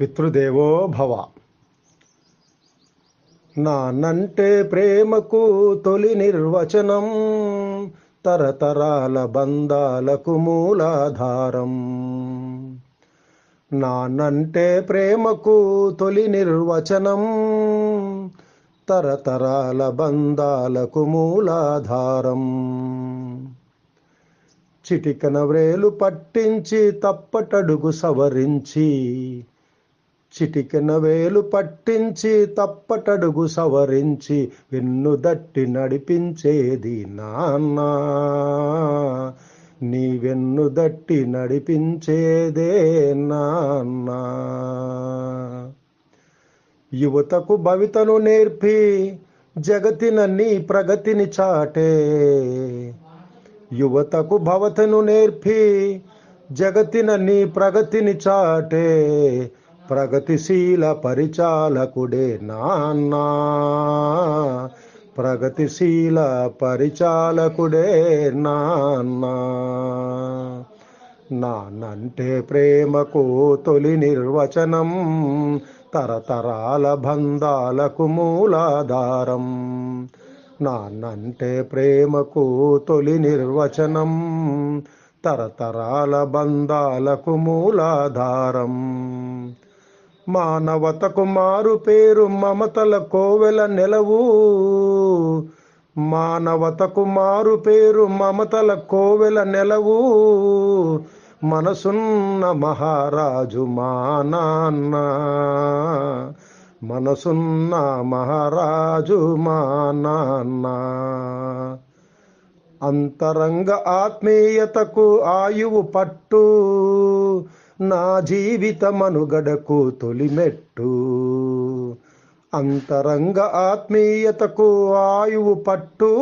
పితృదేవో భవ. నానంటే ప్రేమకు తొలి నిర్వచనం తరతరాల బంధాలకు మూలాధారం. నానంటే ప్రేమకు తొలి నిర్వచనం తరతరాల బంధాలకు మూలాధారం. చిటికన వ్రేలు పట్టించి తప్పటడుగు సవరించి చిటికెన వేలు పట్టించి తప్పటడుగు సవరించి వెన్ను దట్టి నడిపించేది నాన్న. నీ వెన్ను దట్టి నడిపించేదే నాన్న. యువతకు భవితను నేర్పి జగతిన నీ ప్రగతిని చాటే. యువతకు భవతను నేర్పి జగతిన నీ ప్రగతిని చాటే. ప్రగతిశీల పరిచాలకుడే నాన్నా. ప్రగతిశీల పరిచాలకుడే నాన్నా. నానంటే ప్రేమకు తొలి నిర్వచనం తరతరాల బంధాలకు మూలాధారం. నాన్నంటే ప్రేమకు తొలి నిర్వచనం తరతరాల బంధాలకు మూలాధారం. మానవతకు మారు పేరు మమతల కోవెల నెలవు. మానవతకు మారు పేరు మమతల కోవెల నెలవు. మనసున్న మహారాజు మా నాన్న. మనసున్న మహారాజు మా నాన్న. అంతరంగ ఆత్మీయతకు ఆయువు పట్టు. నా జీవితమనుగడకు తొలిమెట్టు. అంతరంగ ఆత్మీయతకు ఆయువు పట్టు.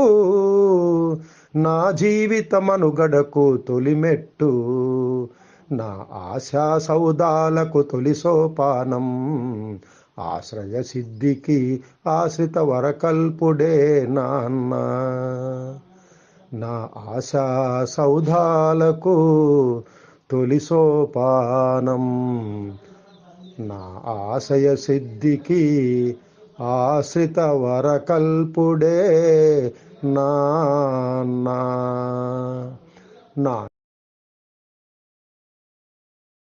నా జీవితమనుగడకు తొలిమెట్టు. నా ఆశా సౌదాలకు తొలి సోపానం. ఆశ్రయ సిద్ధికి ఆశ్రిత వరకల్పుడే నాన్న. నా ఆశా సౌధాలకు తొలి సోపానం నా ఆశయ సిద్ధికి ఆశ్రిత వరకల్పుడే నా నా